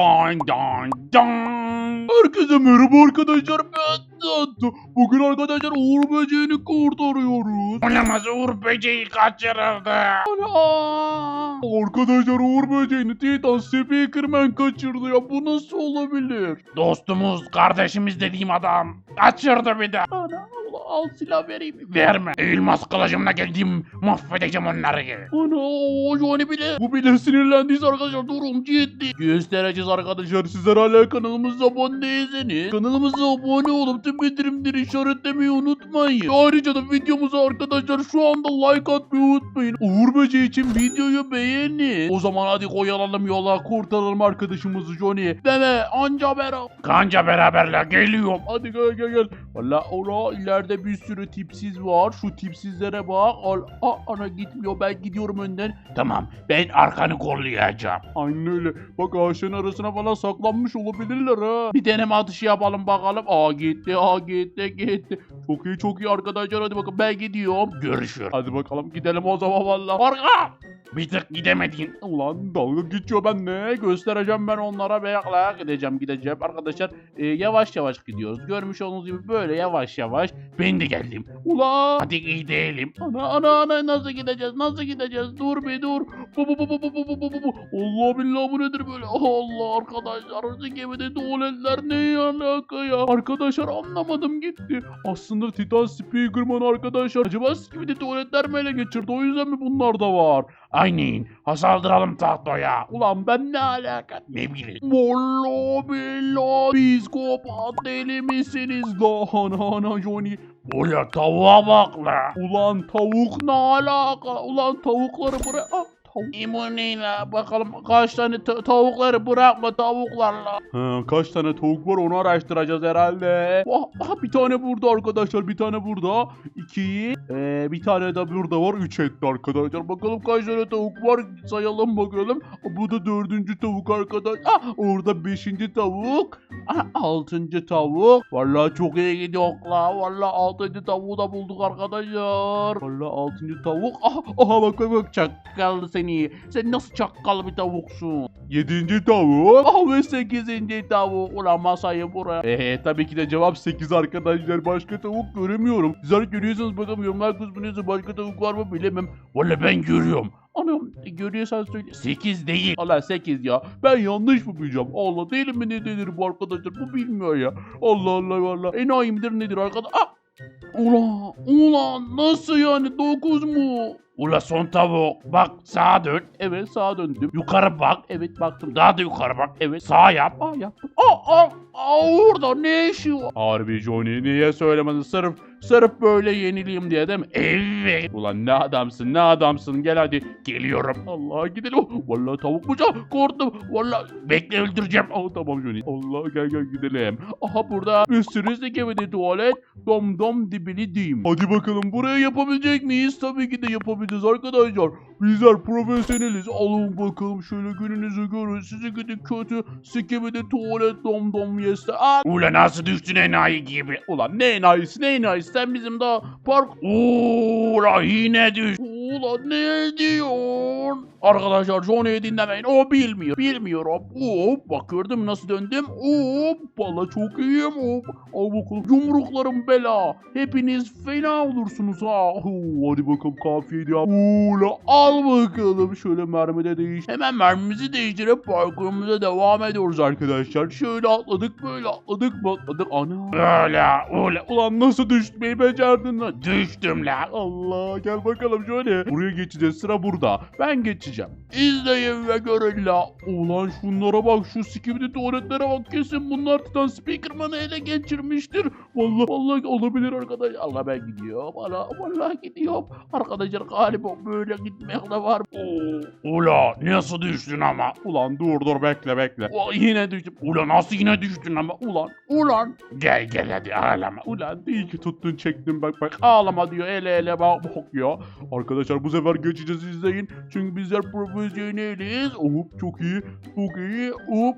Dan dan dan. Herkese merhaba arkadaşlar ben Tantu. Bugün arkadaşlar Uğur böceğini kurtarıyoruz. Olamaz Uğur böceği kaçırıldı. Ana! Arkadaşlar Uğur böceğini Titan Speakerman kaçırdı ya bu nasıl olabilir? Dostumuz, kardeşimiz dediğim adam kaçırdı bir de. Ana al silah vereyim. Verme. Elmas kılıcımla geldim. Mahvedeceğim onları. Ana o Johnny bile. Bu bile sinirlendiyse arkadaşlar durum ciddi. Göstereceğiz arkadaşlar sizler hala kanalımıza abone değilseniz. Kanalımıza abone olup tüm bildirimleri işaretlemeyi unutmayın. Ayrıca da videomuza arkadaşlar şu anda like atmayı unutmayın. Uğur Böceği için videoyu beğenin. O zaman hadi koyalım yola kurtaralım arkadaşımızı Johnny. Deme anca beraber. Kanca beraberle geliyorum. Hadi gel gel gel. Valla ora ileride bir sürü tipsiz var. Şu tipsizlere bak. Al, Aa, ana gitmiyor ben gidiyorum önden. Tamam ben arkanı kollayacağım. Aynen öyle. Bak ağaçların arasına falan saklanmış olabilirler ha. Bir deneme atışı yapalım bakalım. Aa gitti, aa gitti, gitti. Çok iyi, çok iyi arkadaşlar. Hadi bakalım ben gidiyorum. Görüşürüz. Hadi bakalım gidelim o zaman valla. Arka! Bir tık gidemedin. Ulan dalga geçiyor ben ne? Göstereceğim ben onlara beyakla. Gideceğim gideceğim. Arkadaşlar e, yavaş yavaş gidiyoruz. Görmüş olduğunuz gibi böyle yavaş yavaş. Ben de geldim. Ulan! Hadi gidelim. Ana ana ana nasıl gideceğiz? Nasıl gideceğiz? Dur bir dur. Bu bu bu bu bu bu bu bu bu bu. Allah billah bu nedir böyle? Allah arkadaşlar şu gemide tuvaletler ne alaka ya? Arkadaşlar anlamadım gitti. Aslında Titan Speakerman arkadaşlar. Acaba gemide tuvaletler mi ele geçirdi? O yüzden mi bunlar da var? Aynen. Ha saldıralım tahtoya. Ulan ben ne alaka? Ne bileyim. Vallahi billahi psikopat deli misiniz la ana Johnny? Ula tavuğa bak la. Ulan tavuk ne alaka? Ulan tavukları bırak. İmuniyle Bakalım kaç tane ta- tavukları bırakma tavuklarla. Ha, kaç tane tavuk var onu araştıracağız herhalde. Ah, ah, bir tane burada arkadaşlar bir tane burada. İki. Ee, bir tane de burada var. Üç etti arkadaşlar. Bakalım kaç tane tavuk var sayalım bakalım. Bu da dördüncü tavuk arkadaş. Ah, orada beşinci tavuk. Ah, altıncı tavuk. Vallahi çok iyi gidiyor la. Vallahi altıncı tavuğu da bulduk arkadaşlar. Vallahi altıncı tavuk. Ah, aha bak bak bak çakal seni. Sen nasıl çakal bir tavuksun? Yedinci tavuk. Ah ve sekizinci tavuk. Ulan masayı buraya. Eee tabii ki de cevap sekiz arkadaşlar. Başka tavuk göremiyorum. Sizler görüyorsanız bakalım yorumlar kısmınızda başka tavuk var mı bilemem. Valla ben görüyorum. Anam görüyorsan söyle. 8 değil. Allah 8 ya. Ben yanlış mı bileceğim? Allah değil mi ne denir bu arkadaşlar? Bu bilmiyor ya. Allah Allah valla. Enayi midir nedir arkadaş? Ah! Ulan, ulan nasıl yani 9 mu? Ula son tavuk. Bak sağa dön. Evet sağa döndüm. Yukarı bak. Evet baktım. Daha da yukarı bak. Evet. Sağ yap. Aa yaptım. Aa, aa, aa orada ne işi var? Harbi Johnny niye söylemedin? Sırf, sırf böyle yenileyim diye değil mi? Evet. Ulan ne adamsın ne adamsın gel hadi. Geliyorum. Allah gidelim. Vallahi tavuk mu can? Korktum. Vallahi Bekle öldüreceğim. Aa tamam Johnny. Allah gel gel gidelim. Aha burada bir sürü sekemedi tuvalet. Dom dom dibili dim. Hadi bakalım buraya yapabilecek miyiz? Tabii ki de yapabileceğiz arkadaşlar. Bizler profesyoneliz. Alın bakalım şöyle gününüzü görün. Sizi gidi kötü sekemedi tuvalet dom dom yeste. Aa, Ula nasıl düştün enayi gibi. Ulan ne enayisi ne enayisi sen bizim daha park... Ula yine düş. Ulan ne diyorsun? Arkadaşlar Johnny'yi dinlemeyin. O bilmiyor. Bilmiyorum. Hop bak gördün mü nasıl döndüm? Hop valla çok iyiyim. Hop. Al bakalım. Yumruklarım bela. Hepiniz fena olursunuz ha. Hadi bakalım kafiye diye. Ula al bakalım. Şöyle mermi de değiş. Hemen mermimizi değiştirip parkurumuza devam ediyoruz arkadaşlar. Şöyle atladık böyle atladık mı atladık. Ana. Ula ula. Ulan nasıl düşmeyi becerdin lan? Düştüm la. Allah gel bakalım şöyle. Buraya geçeceğiz sıra burada. Ben geçeceğim. İzleyin ve görün la. Ulan şunlara bak şu sikimli tuvaletlere bak kesin bunlar Titan Speakerman'ı ele geçirmiştir. Vallahi vallahi olabilir arkadaş. Allah ben gidiyorum. Allah vallahi gidiyorum. Arkadaşlar galiba böyle gitmek de var. Ula nasıl düştün ama. Ulan dur dur bekle bekle. O, yine düştüm. Ula nasıl yine düştün ama. Ulan ulan Gel gel hadi ağlama. Ulan iyi ki tuttun çektin bak bak ağlama diyor ele ele bak bakıyor. Arkadaşlar bu sefer geçeceğiz izleyin. Çünkü bizler profesyoneliz. Hop çok iyi çok iyi hop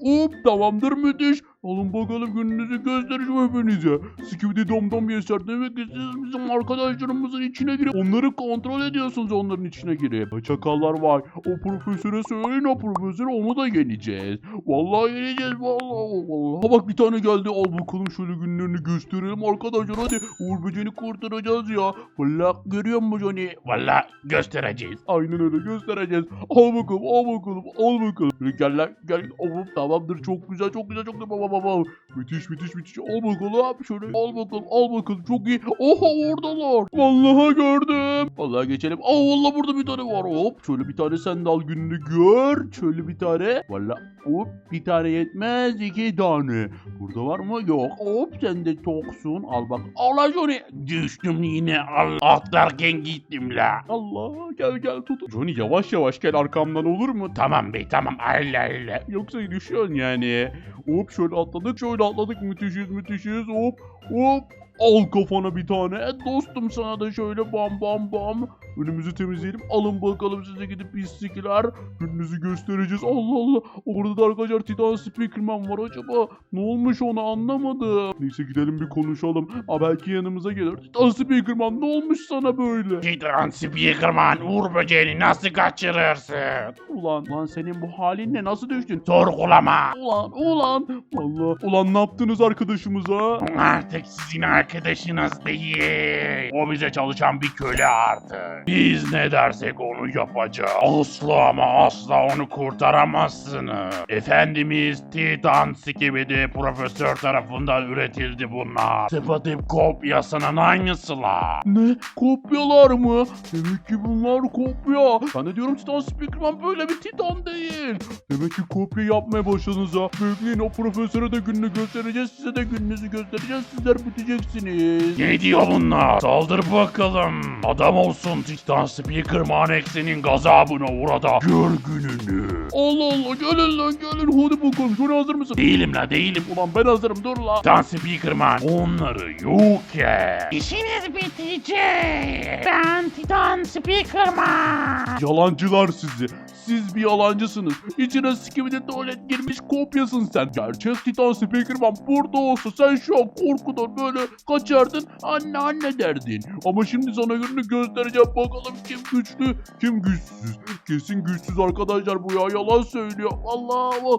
hop tamamdır müthiş. Alın bakalım gününüzü göstereceğim hepinize. Skibidi domdom yeser demek ki siz bizim arkadaşlarımızın içine girip onları kontrol ediyorsunuz onların içine girip. Çakallar var. O profesöre söyleyin o profesör onu da yeneceğiz. Vallahi yeneceğiz vallahi vallahi. Ha bak bir tane geldi al bakalım şöyle günlerini gösterelim arkadaşlar hadi. Uğur böceğini kurtaracağız ya. Vallahi görüyor musun Johnny? Valla göstereceğiz. Aynen öyle göstereceğiz. Al bakalım al bakalım al bakalım. Gel lan gel. Oğlum tamamdır çok güzel çok güzel çok güzel. Baba baba. Müthiş müthiş müthiş. Al bakalım şöyle al bakalım al bakalım çok iyi. Oha oradalar. Vallahi gördüm. Vallahi geçelim. Aa vallahi burada bir tane var. Hop şöyle bir tane sen de al gününü gör. Şöyle bir tane. Vallahi hop bir tane yetmez iki tane. Burada var mı? Yok. Hop sen de toksun. Al bak. Al Johnny. Düştüm yine al atlarken gittim la. Allah gel gel tut. Johnny yavaş yavaş gel arkamdan olur mu? Tamam bey tamam Allah Allah. Yoksa düşüyorsun yani. Hop şöyle atladık. Şöyle atladık. Müthişiz müthişiz. Hop hop. Al kafana bir tane. Dostum sana da şöyle bam bam bam. Önümüzü temizleyelim. Alın bakalım size gidip pislikler. Gününüzü göstereceğiz. Allah Allah. Orada da arkadaşlar Titan Speakerman var acaba. Ne olmuş ona anlamadım. Neyse gidelim bir konuşalım. Ha belki yanımıza gelir. Titan Speakerman ne olmuş sana böyle? Titan Speakerman Uğur böceğini nasıl kaçırırsın? Ulan lan senin bu halinle nasıl düştün? Sorgulama. Ulan ulan. Allah. Ulan ne yaptınız arkadaşımıza? Artık sizin arkadaşınız değil. O bize çalışan bir köle artık. Biz ne dersek onu yapacağız. Asla ama asla onu kurtaramazsınız. Efendimiz Titan Skibidi Profesör tarafından üretildi bunlar. Tıpatıp kopyasının aynısı la. Ne? Kopyalar mı? Demek ki bunlar kopya. Ben de diyorum Titan Speakerman böyle bir Titan değil. Demek ki kopya yapmaya başladınız ha. Bekleyin o profesöre de gününü göstereceğiz. Size de gününüzü göstereceğiz. Sizler biteceksiniz. Ne diyor bunlar? Saldır bakalım. Adam olsun Titan Speakerman eksenin gazabına uğrada. Gör gününü. Allah Allah gelin lan gelin. Hadi bakalım. Şöyle hazır mısın? Değilim la değilim. Ulan ben hazırım dur la. Titan Speakerman onları yok et. İşiniz bitecek. Ben Titan Speakerman. Yalancılar sizi. Siz bir yalancısınız. İçine skibidi tuvalet girmiş kopyasın sen. Gerçek Titan Speakerman burada olsa sen şu an korkudan böyle kaçardın anne anne derdin. Ama şimdi sana gününü göstereceğim bakalım kim güçlü kim güçsüz. Kesin güçsüz arkadaşlar bu ya yalan söylüyor. Allah Allah.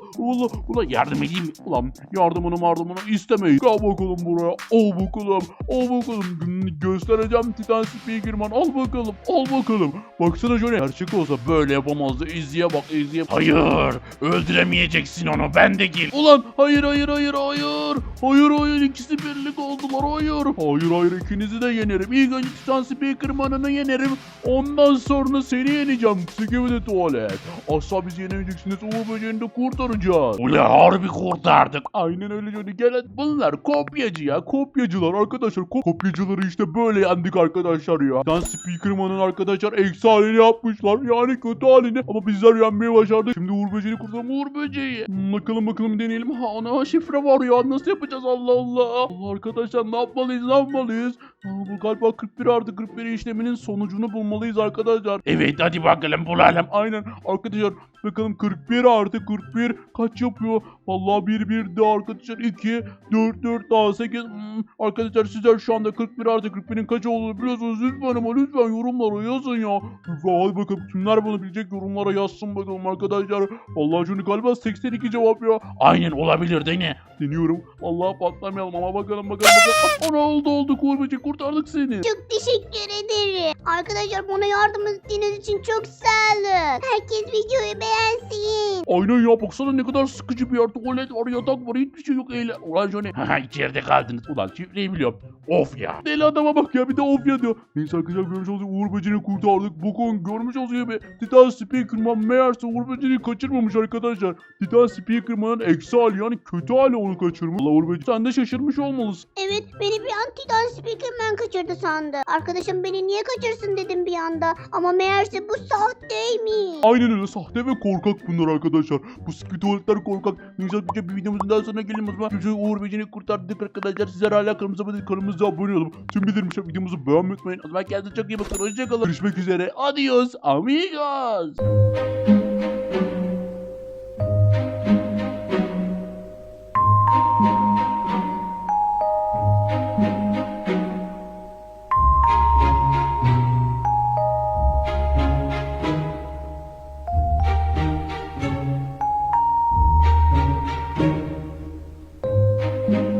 Ulan yardım edeyim mi? Ulan yardımını mardımını istemeyin. Gel bakalım buraya. Al bakalım. Al bakalım. Gününü göstereceğim Titan Speakerman. Al bakalım. Al bakalım. Baksana Johnny. Gerçek olsa böyle yapamazdı. İzliye bak izliye. Hayır öldüremeyeceksin onu ben de gel. Ulan hayır hayır hayır hayır. Hayır hayır ikisi birlik oldular hayır. Hayır hayır ikinizi de yenerim. İlk önce Titan Speakerman'ını yenerim. Ondan sonra seni yeneceğim. Skibidi tuvalet. Asla bizi yenemeyeceksiniz. Uğur böceğini de kurtaracağız. Ula harbi kurtardık. Aynen öyle Johnny. Gel hadi. bunlar kopyacı ya. Kopyacılar arkadaşlar. Ko- kopyacıları işte böyle yendik arkadaşlar ya. Dan Speakerman'ın arkadaşlar eksi halini yapmışlar. Yani kötü halini. Ama bizler yenmeyi başardık. Şimdi Uğur Böceği'ni kurtaralım. Uğur Böceği. Hmm, bakalım bakalım deneyelim. Ha ana şifre var ya. Nasıl yapacağız Allah Allah. Allah arkadaşlar ne yapmalıyız ne yapmalıyız. Bu galiba 41 artı 41 işleminin sonucunu bulmalıyız arkadaşlar. Evet hadi bakalım bulalım. Aynen arkadaşlar bakalım 41 artı 41 kaç yapıyor? Vallahi 1 1 de arkadaşlar 2 4 4 daha 8 Hmm, arkadaşlar sizler şu anda 41 artı 41'in kaç olduğunu biliyorsunuz lütfen ama lütfen yorumlara yazın ya. Lütfen hadi bakalım kimler bunu bilecek yorumlara yazsın bakalım arkadaşlar. Vallahi şunu galiba 82 cevap ya. Aynen olabilir de ne? Deniyorum. Vallahi patlamayalım ama bakalım bakalım bakalım. Ana oldu oldu Kurbacık kurtardık seni. Çok teşekkür ederim. Arkadaşlar bana yardım ettiğiniz için çok sağ olun. Herkes videoyu beğensin. Aynen ya baksana ne kadar sıkıcı bir yer. Tuvalet var yatak var hiçbir şey yok. Eyle. Ulan Johnny. Haha içeride kaldınız. Ulan şifreyi biliyorum. Of ya. Deli adama bak ya bir de of ya diyor. Neyse arkadaşlar görmüş olduğunuz Uğur Böceğini kurtardık. Bokun görmüş olduğunuz gibi Titan Speakerman meğerse Uğur Böceğini kaçırmamış arkadaşlar. Titan Speakerman'ın eksi hali yani kötü hali onu kaçırmış. Allah Uğur Böceği sen de şaşırmış olmalısın. Evet beni bir an Titan Speakerman kaçırdı sandı. Arkadaşım beni niye kaçırsın dedim bir anda. Ama meğerse bu sahteymiş. Aynen öyle sahte ve korkak bunlar arkadaşlar. Bu sıkı tuvaletler korkak. Neyse arkadaşlar bir videomuzun daha sonuna gelelim o zaman. Çocuğu Uğur Böceğini kurtardık arkadaşlar. Sizler hala kanalımıza abone kanalımıza abone olun. Tüm bildirimler videomuzu beğenmeyi unutmayın. O zaman kendinize çok iyi bakın. Hoşçakalın. Görüşmek üzere. Adios amigos.